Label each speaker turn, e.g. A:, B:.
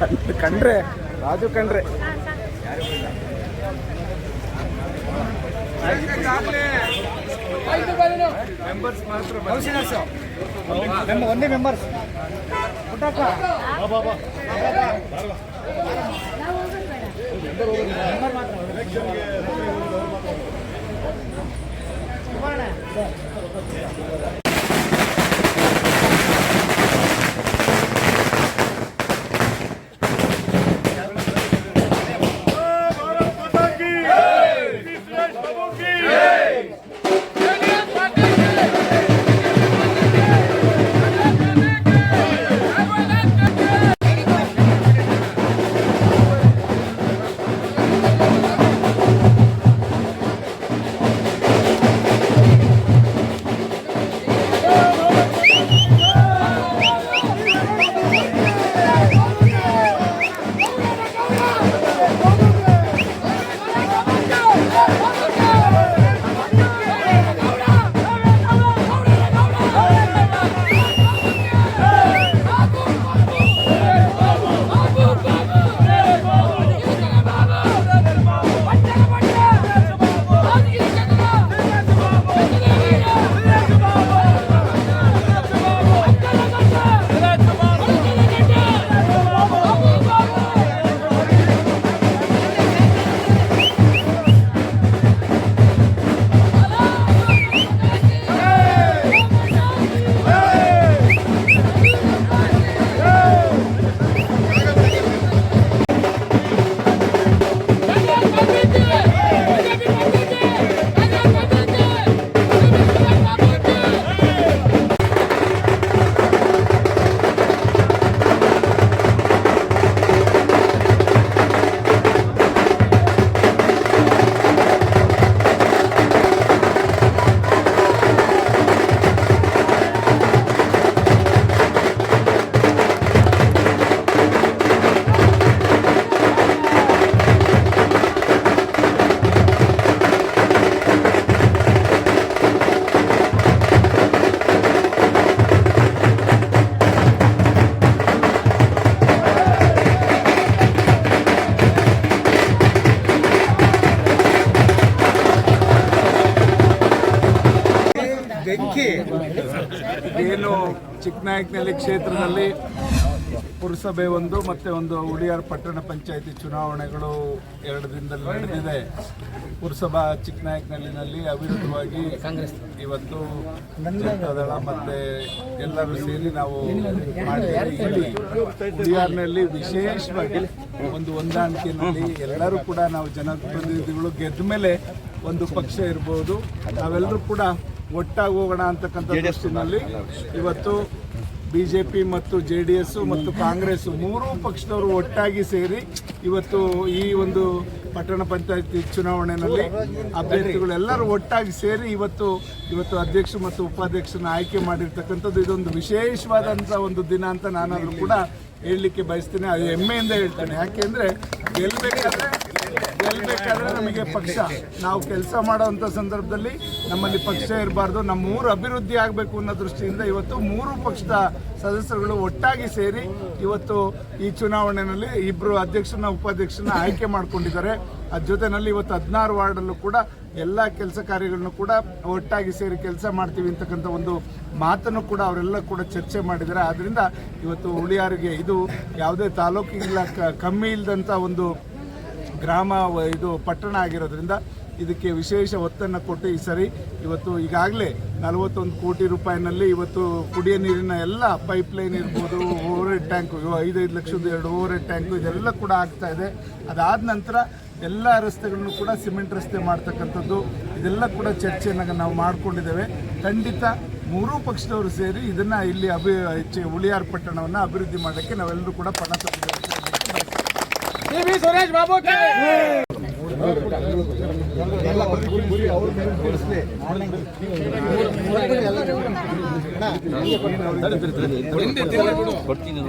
A: ಕಂಡ್ರೆ ಕಂಡ್ರೆ ರಾಜು ಕಂಡ್ರೆ ಮೆಂಬರ್ಸ್ ಮಾತ್ರ ಏನು ಚಿಕ್ಕನಾಯಕನಹಳ್ಳಿ ಕ್ಷೇತ್ರದಲ್ಲಿ ಪುರಸಭೆ ಒಂದು ಮತ್ತೆ ಒಂದು ಉಳಿಯಾರ್ ಪಟ್ಟಣ ಪಂಚಾಯಿತಿ ಚುನಾವಣೆಗಳು ಎರಡು ದಿನದಲ್ಲಿ ನಡೆದಿದೆ. ಪುರಸಭಾ ಚಿಕ್ಕನಾಯಕನಹಳ್ಳಿನಲ್ಲಿ ಅವಿರೋಧವಾಗಿ ಇವತ್ತು ಜನತಾದಳ ಮತ್ತೆ ಎಲ್ಲರೂ ಸೇರಿ ನಾವು ಮಾಡಿದ್ದೀವಿ ಉಳಿಯಾರ್ನಲ್ಲಿ ವಿಶೇಷವಾಗಿ ಒಂದು ಹೊಂದಾಣಿಕೆಯಲ್ಲಿ ಎಲ್ಲರೂ ಕೂಡ ನಾವು ಜನಪ್ರತಿನಿಧಿಗಳು ಗೆದ್ದ ಮೇಲೆ ಒಂದು ಪಕ್ಷ ಇರ್ಬೋದು. ನಾವೆಲ್ಲರೂ ಕೂಡ ಒಟ್ಟಾಗಿ ಹೋಗೋಣ ಅಂತಕ್ಕಂಥ ದೃಷ್ಟಿನಲ್ಲಿ ಇವತ್ತು ಬಿಜೆಪಿ ಮತ್ತು ಜೆ ಡಿ ಎಸ್ ಮತ್ತು ಕಾಂಗ್ರೆಸ್ ಮೂರೂ ಪಕ್ಷದವರು ಒಟ್ಟಾಗಿ ಸೇರಿ ಇವತ್ತು ಈ ಒಂದು ಪಟ್ಟಣ ಪಂಚಾಯತಿ ಚುನಾವಣೆಯಲ್ಲಿ ಅಭ್ಯರ್ಥಿಗಳೆಲ್ಲರೂ ಒಟ್ಟಾಗಿ ಸೇರಿ ಇವತ್ತು ಇವತ್ತು ಅಧ್ಯಕ್ಷ ಮತ್ತು ಉಪಾಧ್ಯಕ್ಷರನ್ನ ಆಯ್ಕೆ ಮಾಡಿರ್ತಕ್ಕಂಥದ್ದು ಇದೊಂದು ವಿಶೇಷವಾದಂಥ ಒಂದು ದಿನ ಅಂತ ನಾನಾದರೂ ಕೂಡ ಹೇಳಲಿಕ್ಕೆ ಬಯಸ್ತೇನೆ. ಅದು ಹೆಮ್ಮೆಯಿಂದ ಹೇಳ್ತೇನೆ. ಯಾಕೆಂದರೆ ಗೆಲ್ಲಬೇಕಾದ್ರೆ ಗೆಲ್ಬೇಕಾದ್ರೆ ನಮಗೆ ಪಕ್ಷ. ನಾವು ಕೆಲಸ ಮಾಡೋವಂಥ ಸಂದರ್ಭದಲ್ಲಿ ನಮ್ಮಲ್ಲಿ ಪಕ್ಷ ಇರಬಾರ್ದು. ನಮ್ಮ ಊರು ಅಭಿವೃದ್ಧಿ ಆಗಬೇಕು ಅನ್ನೋ ದೃಷ್ಟಿಯಿಂದ ಇವತ್ತು ಮೂರು ಪಕ್ಷದ ಸದಸ್ಯರುಗಳು ಒಟ್ಟಾಗಿ ಸೇರಿ ಇವತ್ತು ಈ ಚುನಾವಣೆಯಲ್ಲಿ ಇಬ್ಬರು ಅಧ್ಯಕ್ಷನ ಉಪಾಧ್ಯಕ್ಷನ ಆಯ್ಕೆ ಮಾಡಿಕೊಂಡಿದ್ದಾರೆ. ಅದ್ರ ಜೊತೆನಲ್ಲಿ ಇವತ್ತು ಹದಿನಾರು ವಾರ್ಡಲ್ಲೂ ಕೂಡ ಎಲ್ಲ ಕೆಲಸ ಕಾರ್ಯಗಳನ್ನು ಕೂಡ ಒಟ್ಟಾಗಿ ಸೇರಿ ಕೆಲಸ ಮಾಡ್ತೀವಿ ಅಂತಕ್ಕಂಥ ಒಂದು ಮಾತನ್ನು ಕೂಡ ಅವರೆಲ್ಲ ಕೂಡ ಚರ್ಚೆ ಮಾಡಿದ್ದಾರೆ. ಆದ್ದರಿಂದ ಇವತ್ತು ಹುಳಿಯಾರಿಗೆ ಇದು ಯಾವುದೇ ತಾಲೂಕಿಗಿಲ್ಲ ಕಮ್ಮಿ ಇಲ್ಲದಂಥ ಒಂದು ಗ್ರಾಮ ಇದು ಪಟ್ಟಣ ಆಗಿರೋದ್ರಿಂದ ಇದಕ್ಕೆ ವಿಶೇಷ ಒತ್ತನ್ನು ಕೊಟ್ಟು ಈ ಸರಿ ಇವತ್ತು ಈಗಾಗಲೇ ನಲವತ್ತೊಂದು ಕೋಟಿ ರೂಪಾಯಿನಲ್ಲಿ ಇವತ್ತು ಕುಡಿಯ ನೀರಿನ ಎಲ್ಲ ಪೈಪ್ ಲೈನ್ ಇರ್ಬೋದು ಓವರ್ ಹೆಡ್ ಟ್ಯಾಂಕು ಐದೈದು ಲಕ್ಷದ ಎರಡು ಓವರ್ ಹೆಡ್ ಟ್ಯಾಂಕು ಇದೆಲ್ಲ ಕೂಡ ಆಗ್ತಾ ಇದೆ. ಅದಾದ ನಂತರ ಎಲ್ಲ ರಸ್ತೆಗಳನ್ನು ಕೂಡ ಸಿಮೆಂಟ್ ರಸ್ತೆ ಮಾಡ್ತಕ್ಕಂಥದ್ದು, ಇದೆಲ್ಲ ಕೂಡ ಚರ್ಚೆಯನ್ನು ನಾವು ಮಾಡ್ಕೊಂಡಿದ್ದೇವೆ. ಖಂಡಿತ ಮೂರೂ ಪಕ್ಷದವರು ಸೇರಿ ಇದನ್ನು ಇಲ್ಲಿ ಅಭಿ ಹೆಚ್ಚು ಉಳಿಯಾರ್ ಪಟ್ಟಣವನ್ನು ಅಭಿವೃದ್ಧಿ ಮಾಡೋಕ್ಕೆ ನಾವೆಲ್ಲರೂ ಕೂಡ ಪಣ ತೊಟ್ಟಿದ್ದೇವೆ
B: ಕೊಡ್ತೀನಿ